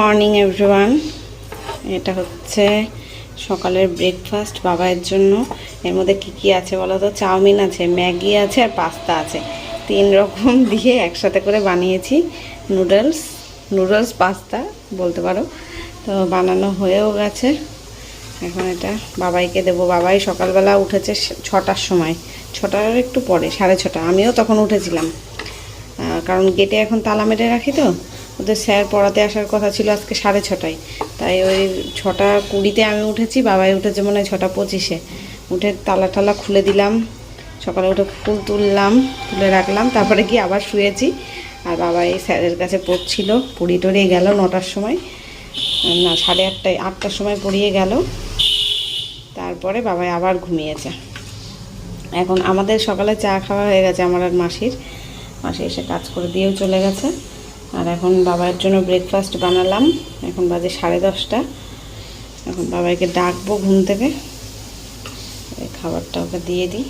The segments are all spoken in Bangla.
Morning, everyone. এটা হচ্ছে সকালের ব্রেকফাস্ট বাবাইয়ের জন্য। এর মধ্যে কি কি আছে বলো তো? চাউমিন আছে, ম্যাগি আছে আর পাস্তা আছে। তিন রকম দিয়ে একসাথে করে বানিয়েছি। নুডলস নুডলস, পাস্তা বলতে পারো। তো বানানো হয়েও গেছে। এখন এটা বাবাইকে দেবো। বাবাই সকালবেলা উঠেছে ছটার সময়। ছটার একটু পরে, সাড়ে ছটা। আমিও তখন উঠেছিলাম। কারণ গেটে এখন তালা মেরে রাখি তো। ওদের স্যার পড়াতে আসার কথা ছিল আজকে সাড়ে ছটায়। তাই ওই ছটা কুড়িতে আমি উঠেছি, বাবাই উঠেছে মনে হয় ছটা পঁচিশে। উঠে তালা টালা খুলে দিলাম, সকালে উঠে ফুল তুললাম, তুলে রাখলাম, তারপরে কি আবার শুয়েছি। আর বাবা এই স্যারের কাছে পড়ছিল পুড়ি টড়িয়ে গেল নটার সময়। না, সাড়ে আটটায়, আটটার সময় পড়িয়ে গেল। তারপরে বাবাই আবার ঘুমিয়েছে। এখন আমাদের সকালে চা খাওয়া হয়ে গেছে আমার আর মাসির। মাসি এসে কাজ করে দিয়েও চলে গেছে। আর এখন বাবার জন্য ব্রেকফাস্ট বানালাম। এখন বাজে সাড়ে দশটা। এখন বাবাইকে ডাকবো, ঘুম থেকে। খাবারটা ওকে দিয়ে দিই।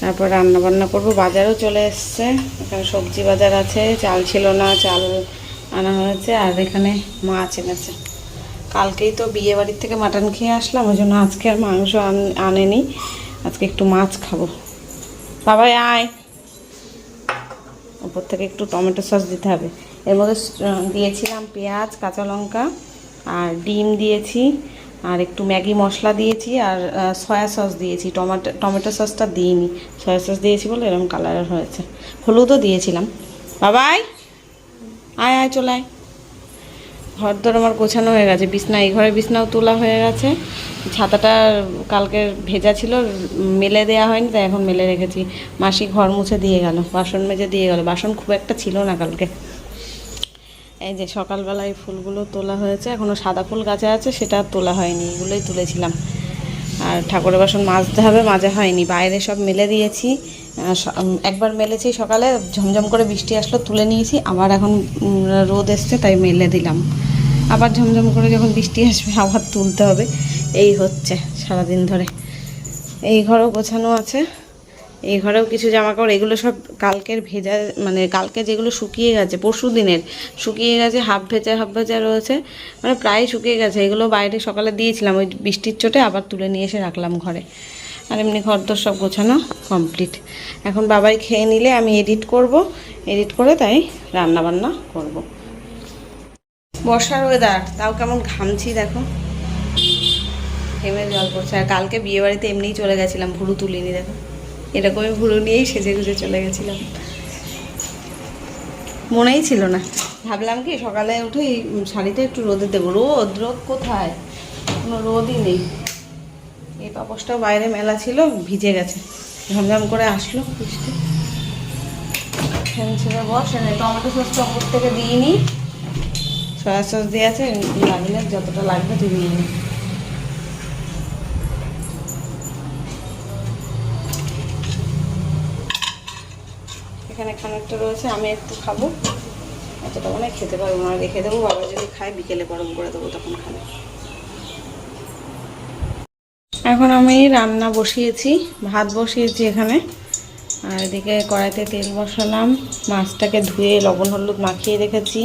তারপর রান্না বান্না করব। বাজারও চলে এসছে। এখানে সবজি বাজার আছে। চাল ছিল না, চাল আনা হয়েছে আর এখানে মাছ এনেছে। কালকেই তো বিয়ে বাড়ির থেকে মাটন খেয়ে আসলাম, ওই জন্য আজকে আর মাংস আন- আনেনি। আজকে একটু মাছ খাব। বাবাই আয়। ওপর থেকে একটু টমেটো সস দিতে হবে। এর মধ্যে দিয়েছিলাম পেঁয়াজ, কাঁচা লঙ্কা আর ডিম দিয়েছি আর একটু ম্যাগি মশলা দিয়েছি আর সয়া সস দিয়েছি। টমেটো টমেটো সসটা দিইনি। সয়া সস দিয়েছি বলে এরকম কালারের হয়েছে। হলুদও দিয়েছিলাম। বাবাই, আয় আয়, চলে আয়। ঘর দর আমার গোছানো হয়ে গেছে। বিছনা, এই ঘরে বিছনাও তোলা হয়ে গেছে। ছাতাটা কালকে ভেজা ছিল, মেলে দেওয়া হয়নি, তাই এখন মেলে রেখেছি। মাসি ঘর মুছে দিয়ে গেল, বাসন মেজে দিয়ে গেল। বাসন খুব একটা ছিল না কালকে। এই যে সকালবেলায় ফুলগুলো তোলা হয়েছে এখনও সাদা ফুল গাছে আছে, সেটা তোলা হয়নি, এগুলোই তুলেছিলাম। আর ঠাকুরের বাসন মাজতে হবে, মাজা হয়নি। বাইরে সব মেলে দিয়েছি। একবার মেলেছি সকালে, ঝমঝম করে বৃষ্টি আসলো, তুলে নিয়েছি, আবার এখন রোদ এসছে, তাই মেলে দিলাম। আবার ঝমঝম করে যখন বৃষ্টি আসবে, আবার তুলতে হবে। এই হচ্ছে সারাদিন ধরে। এই ঘরেও গোছানো আছে। এই ঘরেও কিছু জামা কাপড় এগুলো সব কালকের ভেজা মানে কালকে যেগুলো শুকিয়ে গেছে পরশু দিনের শুকিয়ে গেছে, হাফ ভেজা হাফ ভেজা রয়েছে। মানে প্রায় শুকিয়ে গেছে। এগুলো বাইরে সকালে দিয়েছিলাম, ওই বৃষ্টির চোটে আবার তুলে নিয়ে এসে রাখলাম ঘরে। আর এমনি ঘর তো সব গোছানো কমপ্লিট। এখন বাবাই খেয়ে নিলে আমি এডিট করব। এডিট করে তাই রান্না বান্না করব। বর্ষার ওয়েদার তাও কেমন ঘামছি দেখো। ঘেমে জল পড়ছে, আর কালকে বিয়ে বাড়িতে এমনিই চলে গেছিলাম, ভুরু তুলিনি দেখো। এরকমই ভুরু নিয়েই সেজে গুজে চলে গেছিলাম। মনেই ছিল না। ভাবলাম কি, সকালে উঠে এই শাড়িটা একটু রোদে দেবো। রোদ রোদ কোথায়? কোনো রোদই নেই। এই পাপসটাও বাইরে মেলা ছিল, ভিজে গেছে। ঝমঝম করে আসলো বৃষ্টি। ছেড়ে বস টমেটো সসটা ওপর থেকে দিইনি। সয়া সস দিয়ে আছে লাগলে যতটা লাগবে তুই নিয়ে এখানে খানিকটা রয়েছে, আমি একটু খাব। এতটা মানে খেতে পারব না, রেখে দেবো, বাবা যদি খায় বিকেলে গরম করে দেবো, তখন খাবে। এখন আমি রান্না বসিয়েছি, ভাত বসিয়েছি এখানে। আর এদিকে কড়াইতে তেল বসালাম, মাছটাকে ধুয়ে লবণ হলুদ মাখিয়ে রেখেছি।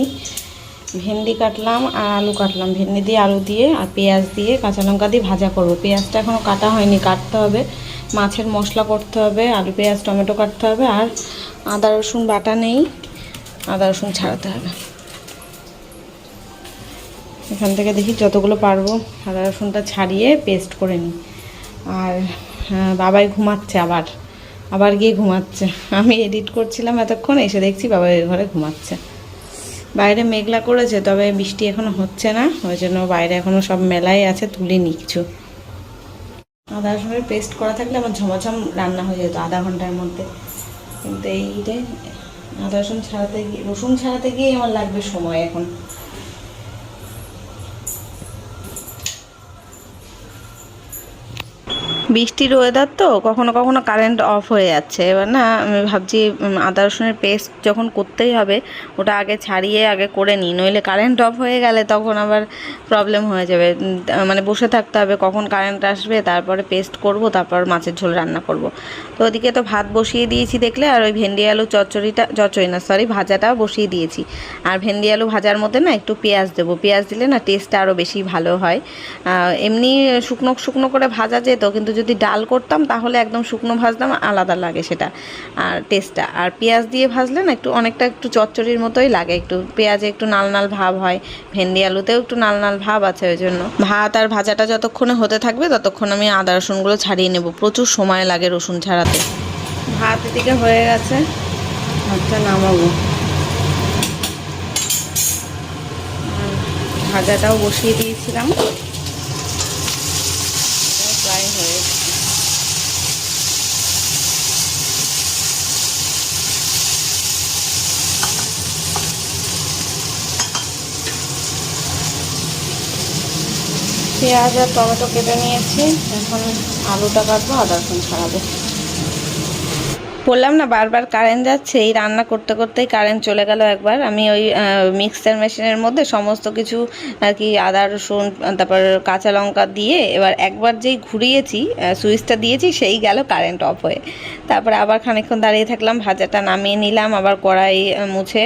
ভেন্ডি কাটলাম আর আলু কাটলাম। ভেন্ডি দিয়ে আলু দিয়ে আর পেঁয়াজ দিয়ে কাঁচা লঙ্কা দিয়ে ভাজা করব। পেঁয়াজটা এখনও কাটা হয়নি কাটতে হবে। মাছের মশলা করতে হবে আলু পেঁয়াজ টমেটো কাটতে হবে আর আদা রসুন বাটা নেই আদা রসুন ছাড়াতে হবে। এখান থেকে দেখি যতগুলো পারব আদা রসুনটা ছাড়িয়ে পেস্ট করে নিই। আর হ্যাঁ, বাবাই ঘুমাচ্ছে আবার আবার গিয়ে ঘুমাচ্ছে। আমি এডিট করছিলাম এতক্ষণ এসে দেখছি বাবাই ঘরে ঘুমাচ্ছে। বাইরে মেঘলা করেছে, তবে বৃষ্টি এখনও হচ্ছে না। ওই জন্য বাইরে এখনও সব মেলাই আছে, তুলিনি কিছু। আদা রসুনের পেস্ট করা থাকলে আমার ঝমাঝম রান্না হয়ে যেত আধা ঘণ্টার মধ্যে। কিন্তু এইটাই আদা রসুন ছাড়াতে গিয়ে রসুন ছাড়াতে গিয়ে আমার লাগবে সময় এখন। বৃষ্টির ওয়েদার তো, কখনো কখনো কারেন্ট অফ হয়ে যাচ্ছে। এবার না, আমি ভাবছি আদা রসুনের পেস্ট যখন করতেই হবে, ওটা আগে ছাড়িয়ে আগে করে নিই, নইলে কারেন্ট অফ হয়ে গেলে তখন আবার প্রবলেম হয়ে যাবে। মানে বসে থাকতে হবে, কখন কারেন্ট আসবে, তারপরে পেস্ট করব, তারপর মাছের ঝোল রান্না করব। তো ওদিকে তো ভাত বসিয়ে দিয়েছি দেখলে, আর ওই ভেন্ডি আলু চচ্চড়িটা, চচ্চড়ি না সরি ভাজাটাও বসিয়ে দিয়েছি। আর ভেন্ডি আলু ভাজার মধ্যে না, একটু পেঁয়াজ দেবো। পেঁয়াজ দিলে না টেস্টটা আরও বেশি ভালো হয়। এমনি শুকনো শুকনো করে ভাজা যেত, কিন্তু যদি ডাল করতাম, তাহলে একদম শুকনো ভাজতাম, আলাদা লাগে সেটা, আর টেস্টটা আর পেঁয়াজ দিয়ে ভাজলে না, একটু অনেকটা একটু চচ্চড়ির মতোই লাগে, একটু পেঁয়াজে একটু নাল নাল ভাব হয়, ভেন্ডি আলুতেও একটু নাল নাল ভাব আছে ওই জন্য। ভাত আর ভাজাটা যতক্ষণে হতে থাকবে, ততক্ষণ আমি আদা রসুনগুলো ছাড়িয়ে নেব, প্রচুর সময় লাগে রসুন ছাড়াতে। ভাত এদিকে হয়ে গেছে, ভাতটা নামাবো। ভাজাটাও বসিয়ে দিয়েছিলাম এটাও প্রায় হয়ে গেছে পেঁয়াজ আর টমেটো কেটে নিয়েছি। এখন আলুটা কাটবো আদা রসুন ছাড়াবো। বললাম না, বারবার কারেন্ট যাচ্ছে, এই রান্না করতে করতেই কারেন্ট চলে গেল একবার। আমি ওই মিক্সার মেশিনের মধ্যে সমস্ত কিছু, আর কি আদা, রসুন, তারপর কাঁচা লঙ্কা দিয়ে এবার একবার যেই ঘুরিয়েছি সুইচটা দিয়েছি, সেই গেল কারেন্ট অফ হয়ে। তারপরে আবার খানিকক্ষণ দাঁড়িয়ে থাকলাম, ভাজাটা নামিয়ে নিলাম, আবার কড়াই মুছে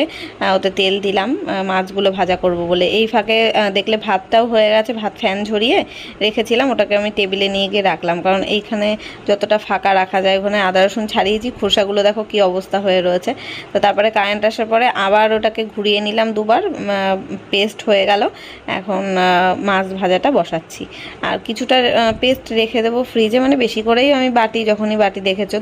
ওতে তেল দিলাম মাছগুলো ভাজা করব বলে। এই ফাঁকে দেখলে ভাতটাও হয়ে গেছে, ভাত ফ্যান ঝরিয়ে রেখেছিলাম, ওটাকে আমি টেবিলে নিয়ে গিয়ে রাখলাম। কারণ এইখানে যতটা ফাঁকা রাখা যায়, ওখানে আদা, রসুন ছাড়িয়েছি খোসাগুলো দেখো কি অবস্থা হয়ে রয়েছে। তো তারপরে কারেন্ট আসার পরে আবার ওটাকে ঘুরিয়ে নিলাম দুবার পেস্ট হয়ে গেল। এখন মাছ ভাজাটা বসাচ্ছি। আর কিছুটা পেস্ট রেখে দেবো ফ্রিজে মানে বেশি করেই আমি বাটি, যখনই বাটি দেখেছ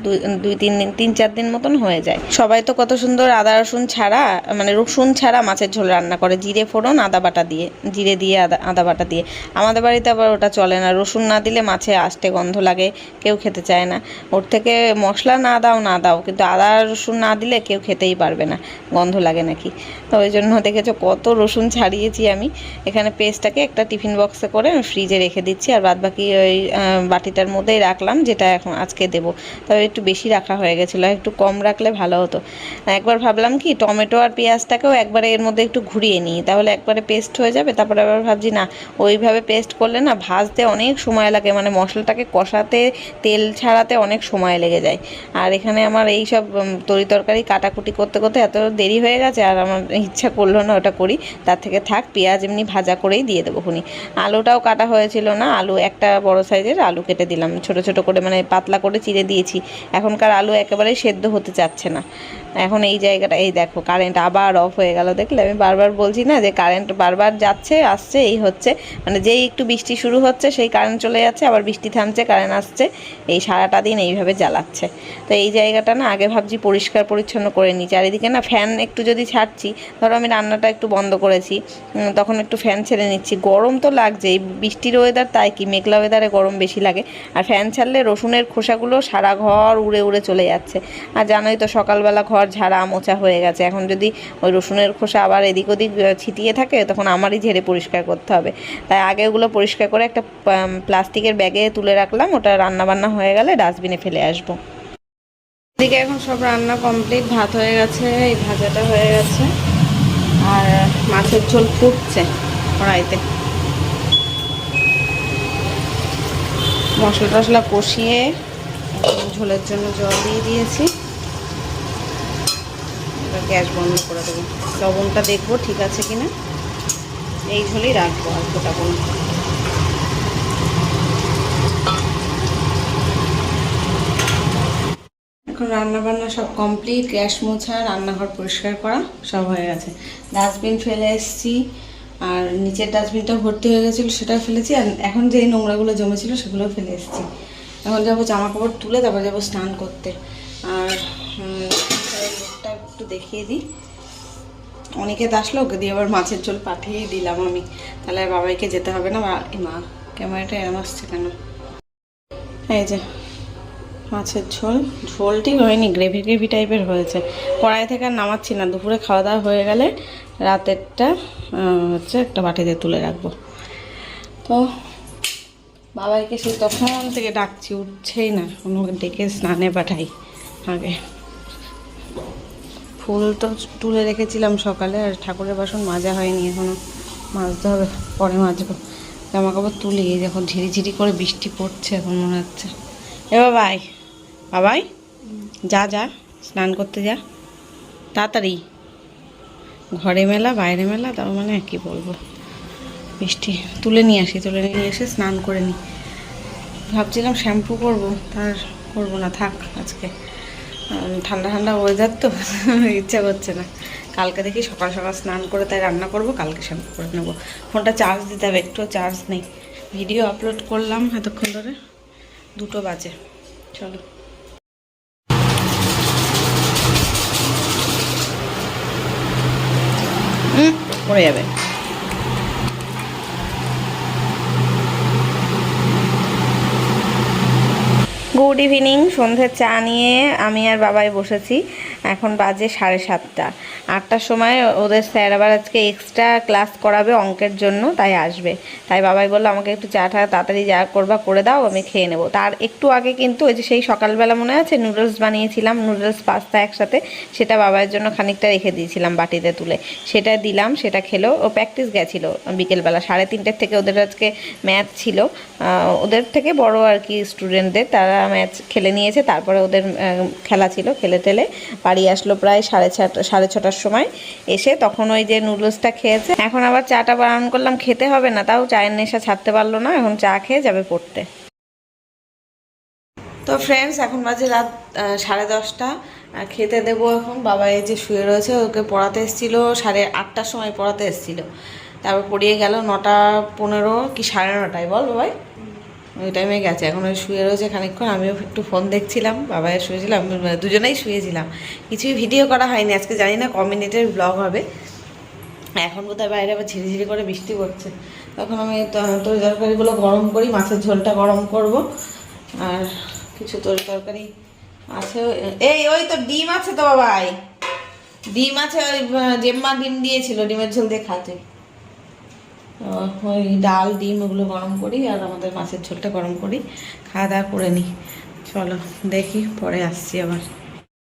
দুই, তিন দিন, তিন, চার দিন মতন হয়ে যায়। সবাই তো কত সুন্দর আদা, রসুন ছাড়া মানে রসুন ছাড়া মাছের ঝোল রান্না করে, জিরে ফোড়ন, আদা বাটা দিয়ে, জিরে দিয়ে আদা আদা বাটা দিয়ে। আমাদের বাড়িতে আবার ওটা চলে না, রসুন না দিলে মাছে আষ্টে গন্ধ লাগে, কেউ খেতে চায় না। ওর থেকে মশলা না দাও, না দাও, কিন্তু আদা রসুন না দিলে কেউ খেতেই পারবে না, গন্ধ লাগে নাকি? তো ওই জন্য দেখেছ কত রসুন ছাড়িয়েছি আমি। এখানে পেস্টটাকে একটা টিফিন বক্সে করে আমি ফ্রিজে রেখে দিচ্ছি, আর বাদ বাকি ওই বাটিটার মধ্যেই রাখলাম, যেটা এখন আজকে দেবো। তবে একটু বেশি রাখা হয়ে গেছিল একটু কম রাখলে ভালো হতো। একবার ভাবলাম কি, টমেটো আর পেঁয়াজটাকেও একবারে এর মধ্যে একটু ঘুরিয়ে নিই, তাহলে একবারে পেস্ট হয়ে যাবে, তারপরে আবার ভাবছি, না, ওইভাবে পেস্ট করলে না ভাজতে অনেক সময় লাগে মানে মশলাটাকে কষাতে, তেল ছাড়াতে অনেক সময় লেগে যায়। আর এখানে আমার এই সব তরি তরকারি কাটাকুটি করতে করতে এত দেরি হয়ে গেছে আর আমার ইচ্ছা করল না ওটা করি। তার থেকে থাক, পেঁয়াজ এমনি ভাজা করেই দিয়ে দেবো খুনি। আলুটাও কাটা হয়েছিল না, আলু একটা বড় সাইজের আলু কেটে দিলাম। ছোট ছোট করে মানে পাতলা করে চিড়ে দিয়েছি। এখনকার আলু একেবারেই সেদ্ধ হতে চাচ্ছে না। এখন এই জায়গাটা, এই দেখো কারেন্ট আবার অফ হয়ে গেল। দেখলে আমি বারবার বলছি না যে কারেন্ট বারবার যাচ্ছে, আসছে, এই হচ্ছে। মানে যেই একটু বৃষ্টি শুরু হচ্ছে, সেই কারেন্ট চলে যাচ্ছে, আবার বৃষ্টি থামছে কারেন্ট আসছে। এই সারাটা দিন এইভাবে জ্বালাচ্ছে। তো এই জায়গাটা না আগে ভাবছি পরিষ্কার পরিচ্ছন্ন করে নিই। চারিদিকে না ফ্যান একটু যদি ছাড়ছি, ধরো আমি রান্নাটা একটু বন্ধ করেছি তখন একটু ফ্যান ছেড়ে নিচ্ছি। গরম তো লাগছেই, বৃষ্টির ওয়েদার তাই কি, মেঘলা ওয়েদারে গরম বেশি লাগে। আর ফ্যান ছাড়লে রসুনের খোসাগুলো সারা ঘর উড়ে উড়ে চলে যাচ্ছে। আর জানোই তো সকালবেলা ঘর ঝাড়া মোছা হয়ে গেছে। এখন যদি ওই রসুনের খোসা আবার এদিক ওদিক ছিটিয়ে থাকে, তখন আমারই ঝেড়ে পরিষ্কার করতে হবে। তাই আগে ওগুলো পরিষ্কার করে একটা প্লাস্টিকের ব্যাগে তুলে রাখলাম, ওটা রান্না বান্না হয়ে গেলে ডাস্টবিনে ফেলে আসব। এদিকে এখন সব রান্না কমপ্লিট, ভাত হয়ে গেছে, এই ভাজাটা হয়ে গেছে। আর মাছের ঝোল ফুটছে কড়াইতে। মশলা টশলা কষিয়ে ঝোলের জন্য জল দিয়ে দিয়েছি। গ্যাস বন্ধ করে দেবো। লবণটা দেখব ঠিক আছে কিনা। এই ঝোলেই রাখব আর ফোটাবো না এখন রান্না বান্না সব কমপ্লিট গ্যাস মোছা, রান্নাঘর পরিষ্কার করা সব হয়ে গেছে। ডাস্টবিন ফেলে এসেছি, আর নিচের ডাস্টবিনটা ভর্তি হয়ে গেছিল, সেটাও ফেলেছি, আর এখন যেই নোংরাগুলো জমেছিল সেগুলো ফেলে এসেছি। এখন যাব জামা কাপড় তুলে তারপর যাব স্নান করতে। আর লোকটা একটু দেখিয়ে দিই। অনেকে আসলো, ওকে দিয়ে আবার মাছের ঝোল পাঠিয়ে দিলাম আমি। তাহলে বাবাইকে যেতে হবে না, বা- মা, ক্যামেরাটা এরম আসছে কেন? এই যে মাছের ঝোল। ঝোলটি হয়নি গ্রেভি গ্রেভি টাইপের হয়েছে। কড়াই থেকে আর নামাচ্ছি না, দুপুরে খাওয়া দাওয়া হয়ে গেলে রাতেরটা হচ্ছে একটা বাটিতে তুলে রাখব। তো বাবাইকে সেই তখন থেকে ডাকছি, উঠছেই না কোনো ডেকে স্নানে পাঠাই আগে। ফুল তো তুলে রেখেছিলাম সকালে, আর ঠাকুরের বাসন মাজা হয়নি এখনও। মাজতে হবে, পরে মাজবো। জামা কাপড় তুলি যখন ঝিরিঝিরি করে বৃষ্টি পড়ছে এখন মনে হচ্ছে। এ বাবাই। বাবাই, যা যা, স্নান করতে যা। তাড়াতাড়ি। ঘরে মেলা, বাইরে মেলা, তার মানে কি বলব। বৃষ্টি তুলে নিয়ে আসি, তুলে নিয়ে এসে স্নান করে নিই। ভাবছিলাম শ্যাম্পু করব তার করব না, থাক আজকে। ঠান্ডা ঠান্ডা ওয়েদার তো, ইচ্ছা করছে না। কালকে দেখি সকাল সকাল স্নান করে তাই রান্না করব, কালকে শ্যাম্পু করে নেব। ফোনটা চার্জ দিতে হবে, একটুও চার্জ নেই। ভিডিও আপলোড করলাম এতক্ষণ ধরে। দুটো বাজে, চলো। পড়ে যাবে। গুড ইভিনিং সন্ধ্যের চা নিয়ে আমি আর বাবাই বসেছি। এখন বাজে সাড়ে সাতটা। আটটার সময় ওদের স্যার আবার আজকে এক্সট্রা ক্লাস করাবে অঙ্কের জন্য, তাই আসবে। তাই বাবাই বলল, আমাকে একটু চাটা তাড়াতাড়ি যা করবা, করে দাও, আমি খেয়ে নেব। তার একটু আগে কিন্তু ওই যে সেই সকালবেলা মনে আছে নুডলস বানিয়েছিলাম নুডলস পাস্তা একসাথে, সেটা বাবার জন্য খানিকটা রেখে দিয়েছিলাম বাটিতে তুলে। সেটা দিলাম, সেটা খেলো, ও প্র্যাকটিস গেছিল বিকেলবেলা, সাড়ে তিনটের থেকে ওদের আজকে ম্যাথ ছিল। ওদের থেকে বড় আর কি স্টুডেন্টদের তারা ম্যাচ খেলে নিয়েছে, তারপরে ওদের খেলা ছিল, খেলে টেলে। বাড়ি আসলো প্রায় সাড়ে ছটা, সাড়ে ছটার সময়। এসে তখন ওই যে নুডলসটা খেয়েছে। এখন আবার চাটা বারণ করলাম, খেতে হবে না, তাও চায়ের নেশা ছাড়তে পারল না, এখন চা খেয়ে যাবে পড়তে। তো ফ্রেন্ডস এখন বাজে রাত সাড়ে দশটা। খেতে দেবো এখন। বাবা এই যে শুয়ে রয়েছে, ওকে পড়াতে এসেছিল, সাড়ে আটটার সময় পড়াতে এসেছিল। তারপর পড়িয়ে গেল নটা পনেরো কি সাড়ে নটায়, বল বাবাই? ওই টাইমে গেছে। এখন ওই শুয়ে রয়েছে খানিকক্ষণ। আমিও একটু ফোন দেখছিলাম, বাবাই শুয়েছিলাম দুজনেই শুয়েছিলাম। কিছুই ভিডিও করা হয়নি। আজকে জানি না ক মিনিটের ব্লগ হবে। এখন কোথায় বাইরে আবার ঝিরিঝিরি করে বৃষ্টি পড়ছে। তখন আমি তরি তরকারিগুলো গরম করি, মাছের ঝোলটা গরম করব। আর কিছু তরি তরকারি আছে। এই, ওই তো ডিম আছে তো বাবাই। ডিম আছে, ওই জেম্মা ডিম দিয়েছিল, ডিমের ঝোল দিয়ে খাতে ওই ডাল, ডিম ওগুলো গরম করি আর আমাদের মাছের ঝোলটা গরম করি। খাওয়া দাওয়া করে নিই। চলো, দেখি, পরে আসছি আবার।